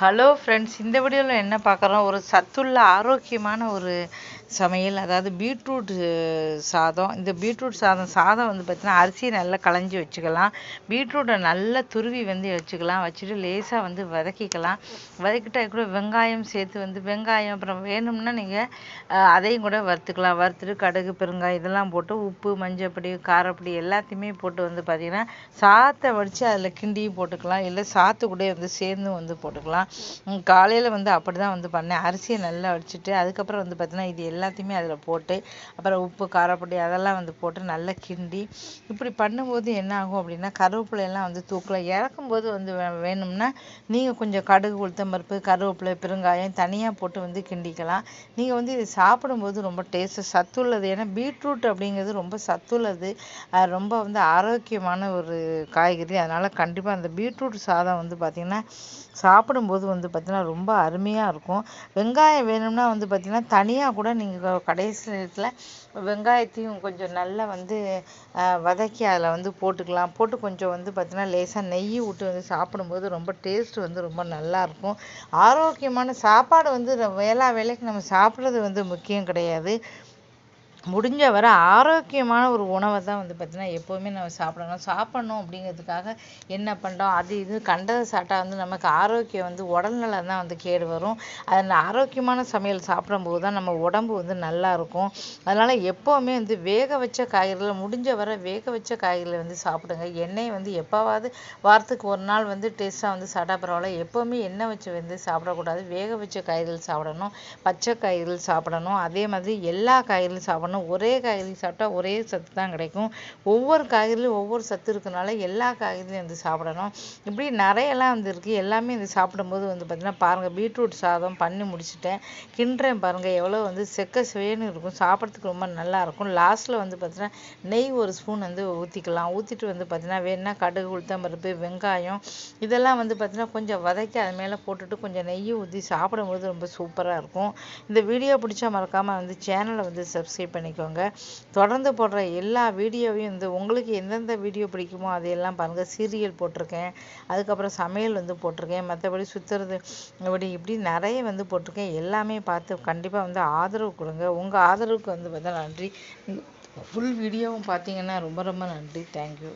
Hello friends இந்த வீடியோவில் என்ன பார்க்குறோம்? ஒரு சத்துள்ள ஆரோக்கியமான ஒரு சமையல் அதாவது பீட்ரூட் சாதம். இந்த பீட்ரூட் சாதம் சாதம் வந்து பார்த்திங்கன்னா அரிசியை நல்லா களைஞ்சி வச்சுக்கலாம். பீட்ரூட்டை நல்லா துருவி வந்து வச்சுக்கலாம். வச்சுட்டு லேசாக வந்து வதக்கிக்கலாம். வதக்கிட்டு கூட வெங்காயம் சேர்த்து வந்து வெங்காயம் அப்புறம் வேணும்னா நீங்கள் அதையும் கூட வறுத்துக்கலாம். வறுத்துட்டு கடுகு பெருங்காயம் இதெல்லாம் போட்டு உப்பு மஞ்சப்பொடி காரப்பொடி எல்லாத்தையுமே போட்டு வந்து பார்த்திங்கன்னா சாத்தை வடித்து அதில் கிண்டியும் போட்டுக்கலாம். இல்லை சாத்து கூட வந்து சேர்ந்தும் வந்து போட்டுக்கலாம். காலையில் வந்து அப்படி தான் வந்து பண்ணேன். அரிசியை நல்லா வடிச்சிட்டு அதுக்கப்புறம் வந்து பார்த்திங்கன்னா இது எல்லாம் எல்லாத்தையுமே அதில் போட்டு அப்புறம் உப்பு காரப்பொடி அதெல்லாம் வந்து போட்டு நல்லா கிண்டி இப்படி பண்ணும்போது என்ன ஆகும் அப்படின்னா கருவேப்பிலையெல்லாம் வந்து தூக்கலாம் இறக்கும்போது வந்து வே வேணும்னா நீங்கள் கொஞ்சம் கடுகு உளுத்தம் பருப்பு கருவேப்பிலை பெருங்காயம் தனியாக போட்டு வந்து கிண்டிக்கலாம். நீங்கள் வந்து இது சாப்பிடும்போது ரொம்ப டேஸ்ட்டு சத்துள்ளது. ஏன்னா பீட்ரூட் அப்படிங்கிறது ரொம்ப சத்துள்ளது. ரொம்ப வந்து ஆரோக்கியமான ஒரு காய்கறி. அதனால் கண்டிப்பாக அந்த பீட்ரூட் சாதம் வந்து பார்த்திங்கன்னா சாப்பிடும்போது வந்து பார்த்திங்கன்னா ரொம்ப அருமையாக இருக்கும். வெங்காயம் வேணும்னா வந்து பார்த்திங்கன்னா தனியாக கூட நீங்கள் கடைசி நேரத்தில் வெங்காயத்தையும் கொஞ்சம் நல்லா வந்து வதக்கி அதில் வந்து போட்டுக்கலாம். போட்டு கொஞ்சம் வந்து பார்த்திங்கன்னா லேசாக நெய் விட்டு வந்து சாப்பிடும்போது ரொம்ப டேஸ்ட் வந்து ரொம்ப நல்லாயிருக்கும் ஆரோக்கியமான சாப்பாடு வந்து வேளா வேலைக்கு நம்ம சாப்பிட்றது வந்து முக்கியம் கிடையாது. முடிஞ்ச வரை ஆரோக்கியமான ஒரு உணவை தான் வந்து பார்த்திங்கன்னா எப்போவுமே நம்ம சாப்பிடணும். சாப்பிட்ணும் அப்படிங்கிறதுக்காக என்ன பண்ணுறோம் அது இது கண்டதை சாப்பிட்டா வந்து நமக்கு ஆரோக்கியம் வந்து உடல்நலம் தான் வந்து கேடு வரும். அதில் ஆரோக்கியமான சமையல் சாப்பிடும்போது தான் நம்ம உடம்பு வந்து நல்லா இருக்கும். அதனால் எப்போவுமே வந்து வேக வச்ச காய்கறிகளை முடிஞ்ச வரை வேக வச்ச காய்கறிகளை வந்து சாப்பிடுங்க. எண்ணெய் வந்து எப்போவாவது வாரத்துக்கு ஒரு நாள் வந்து டேஸ்ட்டாக வந்து சாப்பிட்டா பரவாயில்ல. எப்போவுமே எண்ணெய் வச்சு வந்து சாப்பிடக்கூடாது. வேக வச்ச காய்கறிகள் சாப்பிடணும். பச்சை காய்கறிகள் சாப்பிடணும். அதே மாதிரி எல்லா காய்கறிகளும் சாப்பிடணும். சாப்பிடணும் ஒரே காய்கறி சாப்பிட்டா ஒரே சத்து தான் கிடைக்கும். ஒவ்வொரு காய்கறிலையும் ஒவ்வொரு சத்து இருக்கனால எல்லா காய்கறியும் வந்து சாப்பிடணும். இப்படி நிறையெல்லாம் வந்து இருக்குது எல்லாமே வந்து சாப்பிடும்போது வந்து பார்த்திங்கன்னா பாருங்கள் பீட்ரூட் சாதம் பண்ணி முடிச்சுட்டேன். கிண்டுறேன் பாருங்கள் எவ்வளோ வந்து செக்க சுவைன்னு இருக்கும். சாப்பிட்றதுக்கு ரொம்ப நல்லா இருக்கும். லாஸ்ட்டில் வந்து பார்த்திங்கன்னா நெய் ஒரு ஸ்பூன் வந்து ஊற்றிக்கலாம் ஊற்றிட்டு வந்து பார்த்திங்கன்னா வேணுன்னா கடுகு உளுத்தம்பருப்பு வெங்காயம் இதெல்லாம் வந்து பார்த்திங்கன்னா கொஞ்சம் வதக்கி அது மேலே போட்டுட்டு கொஞ்சம் நெய் ஊற்றி சாப்பிடும்போது ரொம்ப சூப்பராக இருக்கும். இந்த வீடியோ பிடிச்சா மறக்காமல் வந்து சேனலை வந்து சப்ஸ்கிரைப் பண்ணிக்கோங்க. தொடர்ந்து போடுற எல்லா வீடியோவையும் வந்து உங்களுக்கு எந்தெந்த வீடியோ பிடிக்குமோ அதையெல்லாம் பாருங்கள் சீரியல் போட்டிருக்கேன். அதுக்கப்புறம் சமையல் வந்து போட்டிருக்கேன். மற்றபடி சுற்றுறது இப்படி இப்படி நிறைய வந்து போட்டிருக்கேன். எல்லாமே பார்த்து கண்டிப்பாக வந்து ஆதரவு கொடுங்க. உங்கள் ஆதரவுக்கு வந்து பார்த்தா நன்றி. ஃபுல் வீடியோவும் பார்த்தீங்கன்னா ரொம்ப ரொம்ப நன்றி. தேங்க்யூ